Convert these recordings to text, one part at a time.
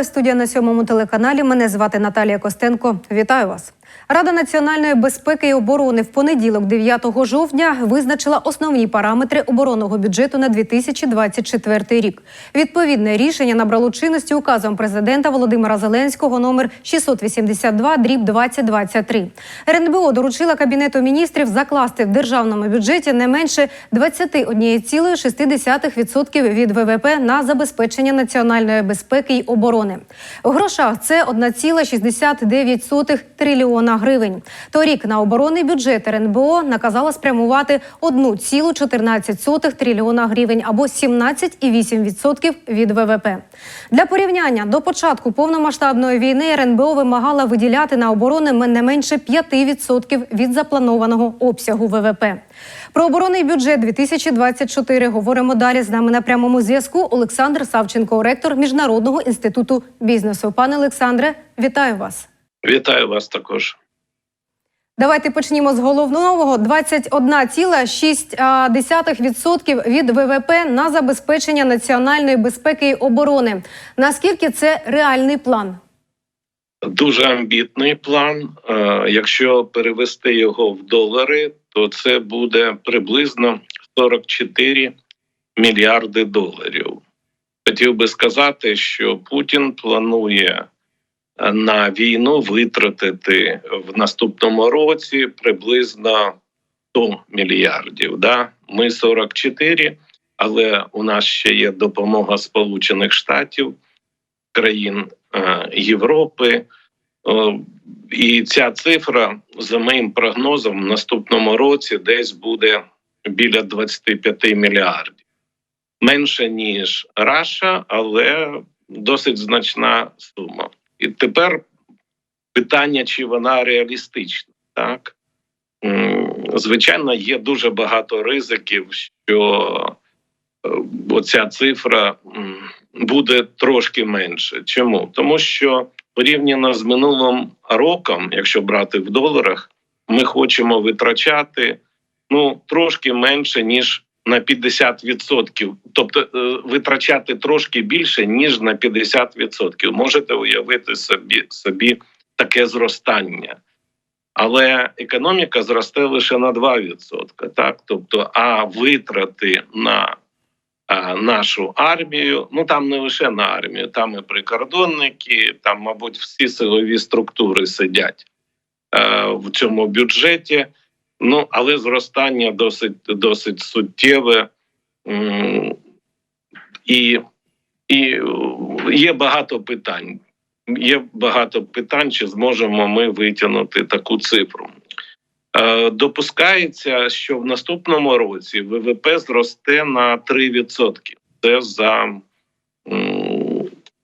лайв студія на сьомому телеканалі. Мене звати Наталія Костенко. Вітаю вас. Рада національної безпеки і оборони в понеділок, 9 жовтня, визначила основні параметри оборонного бюджету на 2024 рік. Відповідне рішення набрало чинності указом президента Володимира Зеленського номер 682 дріб 2023. РНБО доручила кабінету міністрів закласти в державному бюджеті не менше 21,6% від ВВП на забезпечення національної безпеки й оборони. В грошах це 1,69 трильйона гривень. Торік на оборонний бюджет РНБО наказала спрямувати 1,14 трильйона гривень або 17,8% від ВВП. Для порівняння до початку повномасштабної війни РНБО вимагала виділяти на оборону не менше 5% від запланованого обсягу ВВП. Про оборонний бюджет 2024 говоримо далі. З нами на прямому зв'язку Олександр Савченко, ректор Міжнародного інституту бізнесу. Пане Олександре, вітаю вас. Вітаю вас також. Давайте почнімо з головного: 21,6% від ВВП на забезпечення національної безпеки і оборони. Наскільки це реальний план? Дуже амбітний план. Е, Якщо перевести його в долари, то це буде приблизно 44 мільярди доларів. Хотів би сказати, що Путін планує е, на війну витратити в наступному році приблизно 100 мільярдів. Да? Ми 44, але у нас ще є допомога Сполучених Штатів, країн е, Європи. Е, І ця цифра, за моїм прогнозом, в наступному році десь буде біля 25 мільярдів. Менше ніж Раша, але досить значна сума. І тепер питання, чи вона реалістична, так? Звичайно, є дуже багато ризиків, що е, оця цифра буде трошки менше. Чому? Тому що порівняно з минулим роком, якщо брати в доларах, ми хочемо витрачати ну трошки менше ніж на 50%. Тобто е, витрачати трошки більше ніж на 50%. Можете уявити собі собі таке зростання. Але економіка зросте лише на 2%. Так, тобто, а витрати на нашу армію, ну там не лише на армію, там і прикордонники, там, мабуть, всі силові структури сидять е, в цьому бюджеті. Ну але зростання досить досить суттєве. І, і є багато питань. Є багато питань, чи зможемо ми витягнути таку цифру. Е, Допускається, що в наступному році ВВП зросте на 3%. Це за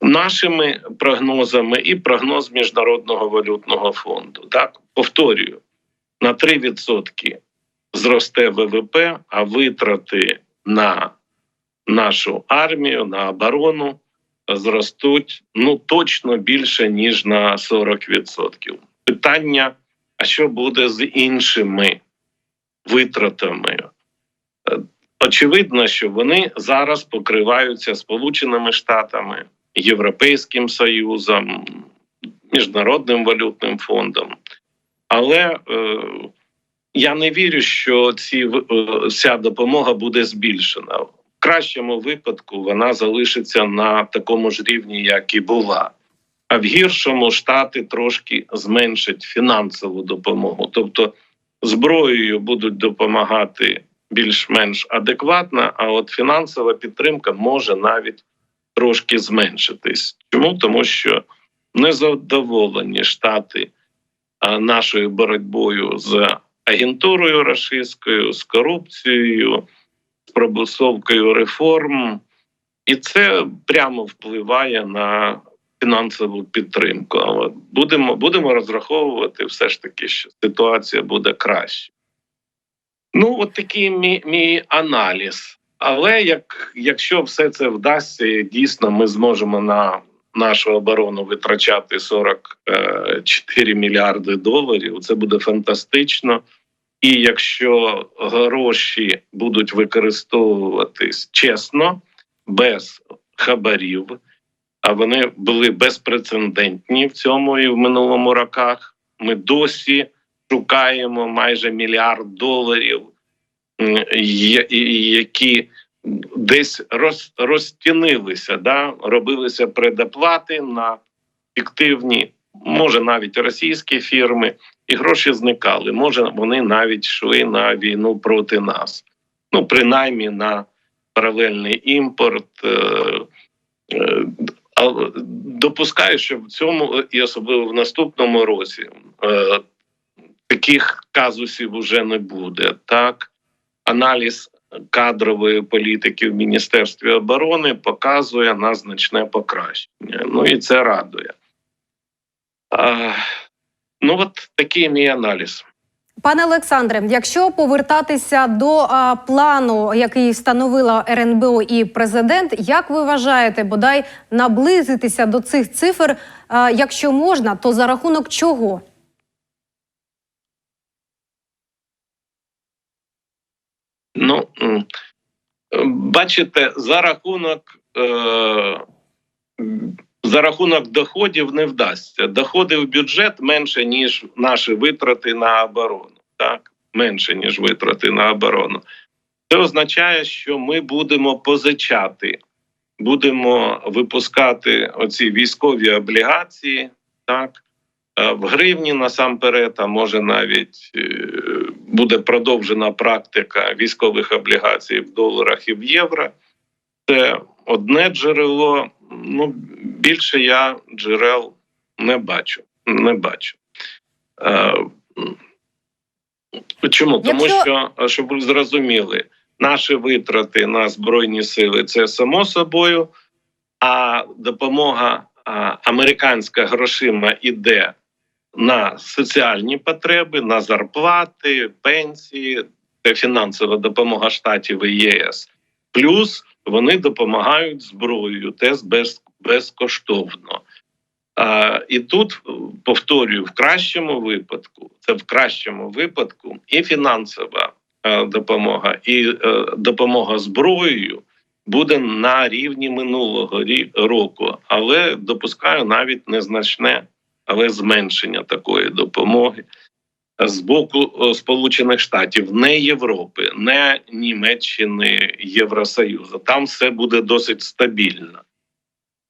нашими прогнозами і прогноз Міжнародного валютного фонду. Так, повторюю, на 3% зросте ВВП, а витрати на нашу армію, на оборону зростуть ну точно більше ніж на 40%. Питання: а що буде з іншими витратами? Е, Очевидно, що вони зараз покриваються Сполученими Штатами, Європейським Союзом, Міжнародним валютним фондом. Але е, я не вірю, що ці е, ця допомога буде збільшена. В кращому випадку вона залишиться на такому ж рівні, як і була. А в гіршому штати трошки зменшать фінансову допомогу. Тобто зброєю будуть допомагати більш-менш адекватно, а от фінансова підтримка може навіть трошки зменшитись. Чому? Тому що незадоволені штати нашою боротьбою з агентурою рашистською, з корупцією, з пробусовкою реформ, і це прямо впливає на фінансову підтримку. Але будемо, будемо розраховувати все ж таки, що ситуація буде краще. Ну, от такий мій, мій аналіз. Але як, якщо все це вдасться, дійсно ми зможемо на нашу оборону витрачати 44 мільярди доларів, це буде фантастично. І якщо гроші будуть використовуватись чесно, без хабарів, а вони були безпрецедентні в цьому і в минулому роках. Ми досі шукаємо майже мільярд доларів, які десь роз, розтінилися, да? робилися предоплати на фіктивні, може навіть російські фірми, і гроші зникали. Може, вони навіть йшли на війну проти нас. Ну, принаймні на паралельний імпорт. Е, е, допускаю, що в цьому і особливо в наступному році е, таких казусів вже не буде. Так, аналіз кадрової політики в Міністерстві оборони показує на значне покращення. Ну і це радує. А, ну, от такий мій аналіз. Пане Олександре, якщо повертатися до а, плану, який встановила РНБО і президент, як ви вважаєте, бодай наблизитися до цих цифр, а, якщо можна, то за рахунок чого? Ну, бачите, за рахунок. Е- за рахунок доходів не вдасться. Доходи в бюджет менше, ніж наші витрати на оборону. Так, менше, ніж витрати на оборону. Це означає, що ми будемо позичати, будемо випускати оці військові облігації, так, е, в гривні насамперед, а може навіть е, буде продовжена практика військових облігацій в доларах і в євро. Це одне джерело. Ну, більше я джерел не бачу. Не бачу. Е, чому? Тому що, щоб ви зрозуміли, наші витрати на збройні сили це само собою, а допомога американська грошима іде на соціальні потреби, на зарплати, пенсії, це фінансова допомога штатів і ЄС. Плюс вони допомагають зброєю, теж без, безкоштовно. А, і тут повторюю, в кращому випадку, це в кращому випадку, і фінансова е, допомога, і е, допомога зброєю буде на рівні минулого року, але допускаю навіть незначне, але зменшення такої допомоги з боку е, Сполучених Штатів, не Європи, не Німеччини, Євросоюзу. Там все буде досить стабільно.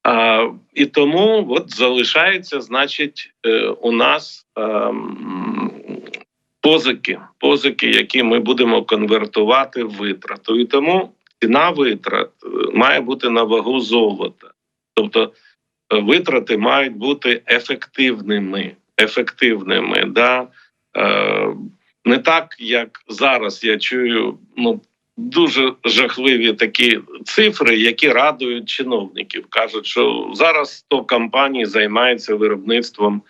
А, і тому от залишається, значить, е, у нас ем, позики, позики, які ми будемо конвертувати в витрату. І тому ціна витрат е, має бути на вагу золота. Тобто витрати мають бути ефективними. Ефективними, да? Е, не так, як зараз я чую ну, дуже жахливі такі цифри, які радують чиновників. Кажуть, що зараз 100 компаній займається виробництвом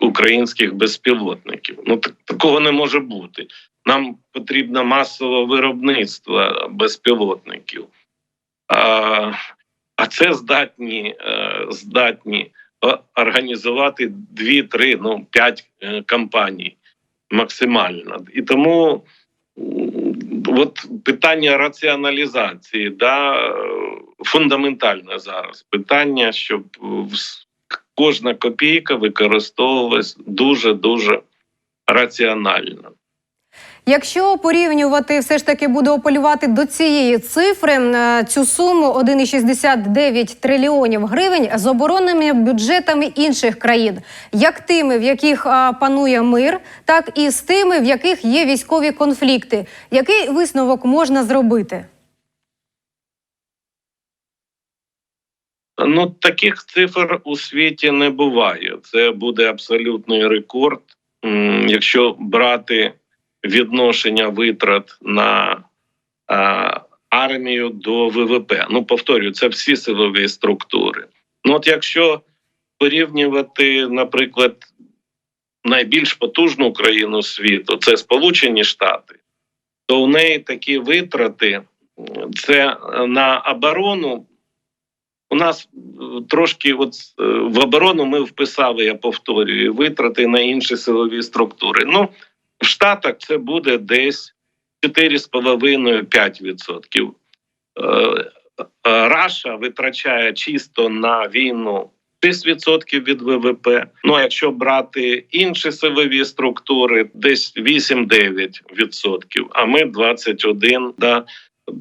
українських безпілотників. Ну так такого не може бути. Нам потрібно масове виробництво безпілотників. А це здатні, е, здатні організувати 2-3, ну 5 е, компаній максимально. І тому от питання раціоналізації да, е, фундаментальне зараз. Питання, щоб кожна копійка використовувалась дуже дуже раціонально. Якщо порівнювати, все ж таки буде апелювати до цієї цифри е, цю суму 1,69 трильйонів гривень з оборонними бюджетами інших країн, як тими, в яких панує мир, так і з тими, в яких є військові конфлікти. Який висновок можна зробити? Ну, таких цифр у світі не буває. Це буде абсолютний рекорд. Якщо брати відношення витрат на а, армію до ВВП. Ну, повторюю, це всі силові структури. Ну, от якщо порівнювати, наприклад, найбільш потужну країну світу, це Сполучені Штати, то у неї такі витрати це на оборону. У нас е, трошки, от е, в оборону ми вписали, я повторюю, витрати на інші силові структури. Ну, в Штатах це буде десь 4,5-5%. Е, Раша витрачає чисто на війну 6% від ВВП. Ну якщо брати інші силові структури, десь 8-9%, а ми 21%. Да.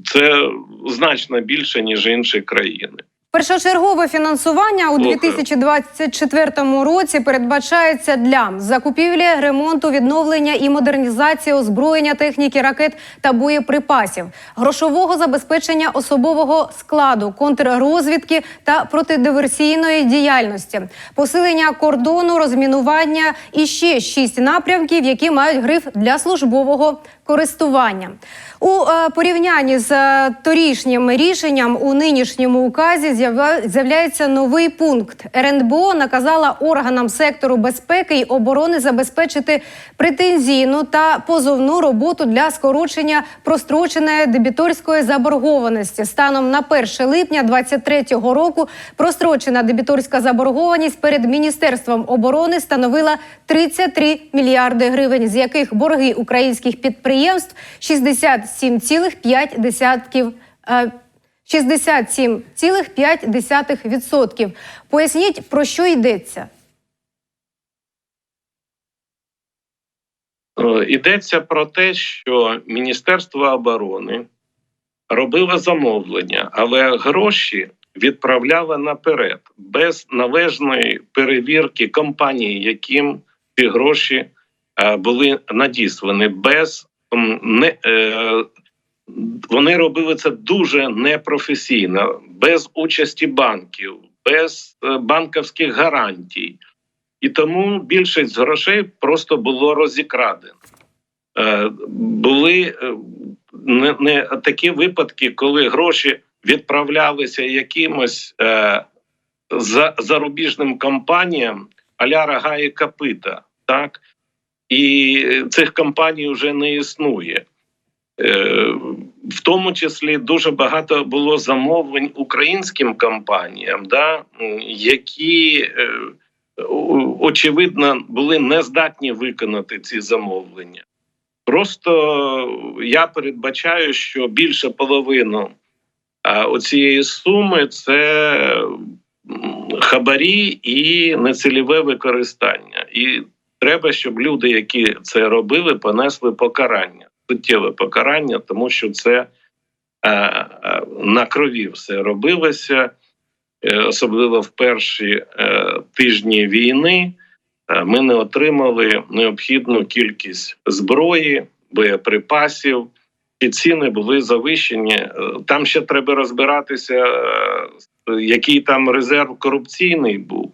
Це значно більше ніж інші країни. Першочергове фінансування у Слухаю. 2024 році передбачається для закупівлі, ремонту, відновлення і модернізації озброєння техніки ракет та боєприпасів, грошового забезпечення особового складу, контррозвідки та протидиверсійної діяльності, посилення кордону, розмінування і ще шість напрямків, які мають гриф для службового користування. У е, порівнянні з е, торішнім рішенням у нинішньому указі з'ява- з'являється новий пункт. РНБО наказала органам сектору безпеки й оборони забезпечити претензійну та позовну роботу для скорочення простроченої дебіторської заборгованості. Станом на 1 липня 2023 року прострочена дебіторська заборгованість перед міністерством оборони становила 33 мільярди гривень, з яких борги українських підприємств 67,5%. е, 67,5%. Поясніть, про що йдеться? Е, Йдеться про те, що Міністерство оборони робило замовлення, але гроші відправляло наперед без належної перевірки компаній, яким ці гроші е, були надіслані, без е, Вони робили це дуже непрофесійно, без участі банків, без е, банківських гарантій. І тому більшість грошей просто було розікрадено. Е, були е, не, не такі випадки, коли гроші відправлялися якимось е, за, зарубіжним компаніям аля рога і копита, так? І цих компаній вже не існує. Е, в тому числі дуже багато було замовлень українським компаніям, да, які е, очевидно були не здатні виконати ці замовлення. Просто я передбачаю, що більше половину а, оцієї суми це хабарі і нецільове використання. І треба, щоб люди, які це робили, понесли покарання, суттєве покарання, тому що це е, е, на крові все робилося, е, особливо в перші тижні війни. Ми не отримали необхідну кількість зброї, боєприпасів, і ціни були завищені. Там ще треба розбиратися, який там резерв корупційний був.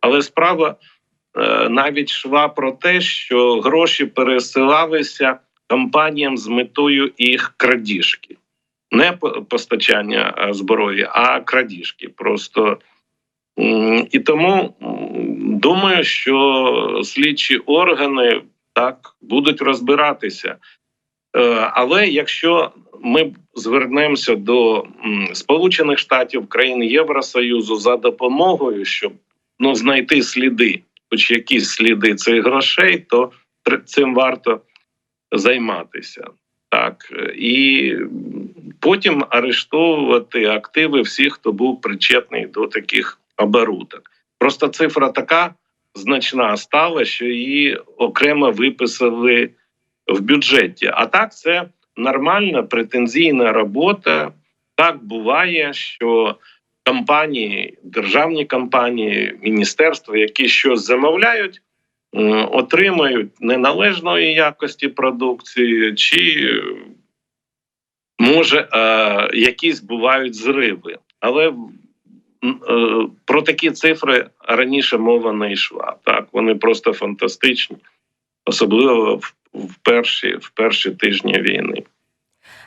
Але справа навіть йшла про те, що гроші пересилалися компаніям з метою їх крадіжки. Не постачання е, зброї, а крадіжки. Просто І тому думаю, що слідчі органи так будуть розбиратися. Е, Але якщо ми звернемося до Сполучених Штатів, країн Євросоюзу за допомогою, щоб ну, знайти сліди, хоч якісь сліди цих грошей, то цим варто займатися. Так і потім арештовувати активи всіх, хто був причетний до таких оборудок. Просто цифра така значна стала, що її окремо виписали в бюджеті. А так це нормальна претензійна робота. Так буває, що компанії, державні компанії, міністерства, які щось замовляють, отримають неналежної якості продукції, чи може е, якісь бувають зриви. Але е, про такі цифри раніше мова не йшла. Так, вони просто фантастичні, особливо в, перші, в перші тижні війни.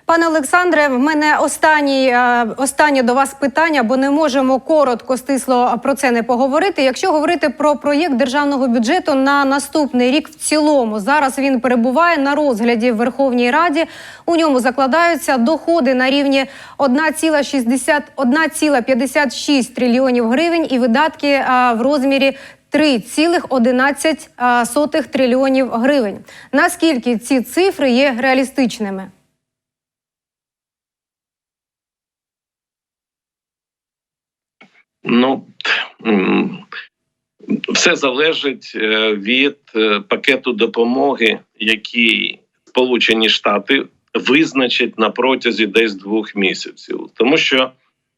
Пане Олександре, в мене останній, е, останнє до вас питання, бо не можемо коротко, стисло про це не поговорити. Якщо говорити про проєкт державного бюджету на наступний рік в цілому, зараз він перебуває на розгляді в Верховній Раді. У ньому закладаються доходи на рівні 1,60 1,56 трильйонів гривень і видатки е, в розмірі 3,11 трильйонів гривень. Наскільки ці цифри є реалістичними? Ну все залежить е, від е, пакету допомоги, який Сполучені Штати визначать на протязі десь двох місяців. Тому що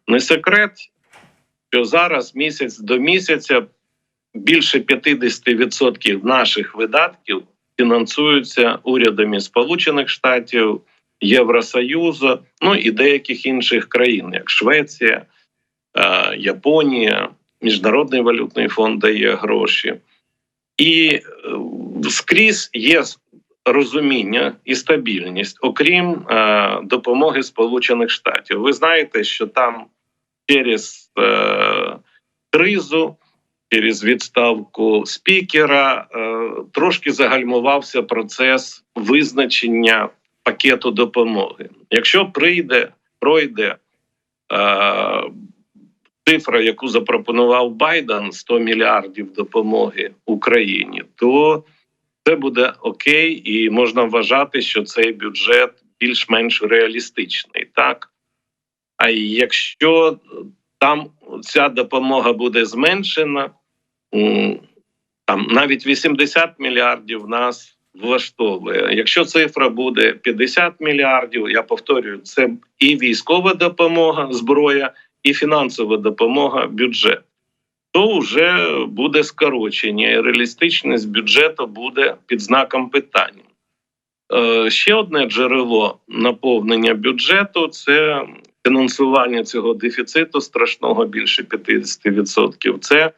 не секрет, що зараз місяць до місяця більше 50% наших видатків фінансуються урядами Сполучених Штатів, Євросоюзу, ну і деяких інших країн, як Швеція, Японія, Міжнародний валютний фонд дає гроші. І е, скрізь є розуміння і стабільність, окрім е, допомоги Сполучених Штатів. Ви знаєте, що там через е, кризу, через відставку спікера, е, трошки загальмувався процес визначення пакету допомоги. Якщо прийде, пройде е, цифра, яку запропонував Байден 100 мільярдів допомоги Україні, то це буде окей, і можна вважати, що цей бюджет більш-менш реалістичний, так. А якщо там ця допомога буде зменшена, там навіть 80 мільярдів нас влаштовує. Якщо цифра буде 50 мільярдів, я повторюю, це і військова допомога, зброя, і фінансова допомога, бюджет. То вже буде скорочення, і реалістичність бюджету буде під знаком питання. Е, ще одне джерело наповнення бюджету це фінансування цього дефіциту страшного більше 50%. Це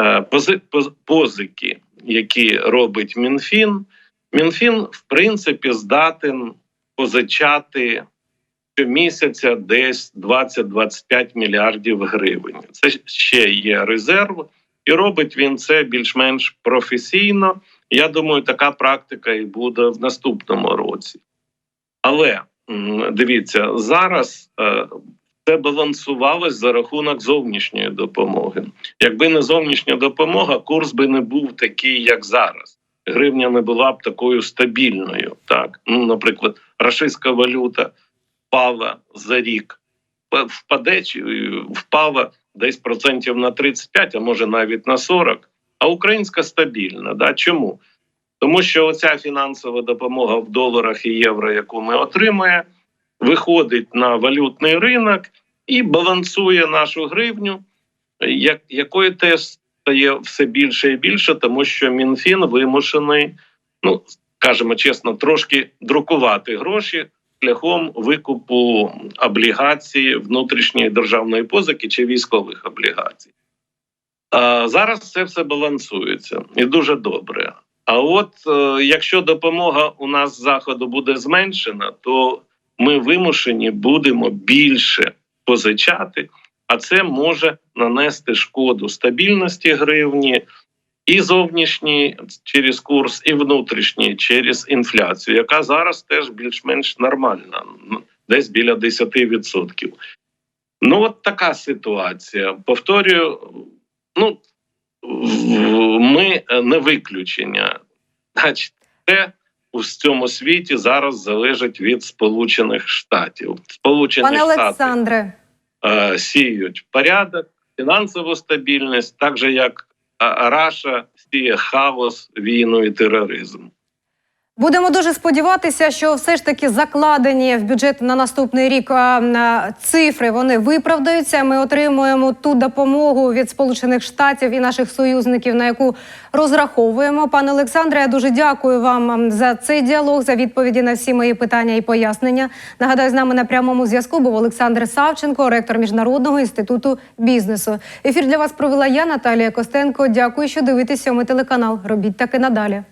е, пози- позики, які робить МінФін. МінФін, в принципі, здатен позичати щомісяця десь 20-25 мільярдів гривень. Це ще є резерв, і робить він це більш-менш професійно. Я думаю, така практика і буде в наступному році. Але дивіться, зараз е, це балансувалось за рахунок зовнішньої допомоги. Якби не зовнішня допомога, курс би не був такий, як зараз. Гривня не була б такою стабільною. Так, ну, наприклад, рашистська валюта впала за рік, впаде е, впала десь процентів на 35, а може навіть на 40, а українська стабільна. Да? Чому? Тому що оця фінансова допомога в доларах і євро, яку ми отримуємо, виходить на валютний ринок і балансує нашу гривню, як, якої теж стає все більше і більше, тому що МінФін вимушений, ну скажімо чесно, трошки друкувати гроші шляхом викупу облігацій внутрішньої державної позики чи військових облігацій. А зараз це все балансується і дуже добре. А от е, якщо допомога у нас з заходу буде зменшена, то ми вимушені будемо більше позичати, а це може нанести шкоду стабільності гривні і зовнішній через курс, і внутрішній через інфляцію, яка зараз теж більш-менш нормальна, десь біля 10%. Ну, от така ситуація. Повторюю, ну ми е, не виключення. Значить, це у цьому світі зараз залежить від Сполучених Штатів. Сполучені Пане Штати Олександре, е, сіють порядок, фінансову стабільність, так же як Раша сіє хаос, війну і тероризм. Будемо дуже сподіватися, що все ж таки закладені в бюджет на наступний рік цифри вони виправдаються. Ми отримуємо ту допомогу від Сполучених Штатів і наших союзників, на яку розраховуємо. Пане Олександре, я дуже дякую вам за цей діалог, за відповіді на всі мої питання і пояснення. Нагадаю, з нами на прямому зв'язку був Олександр Савченко, ректор міжнародного інституту бізнесу. Ефір для вас провела я, Наталія Костенко. Дякую, що дивитесь сьомий телеканал. Робіть таки надалі.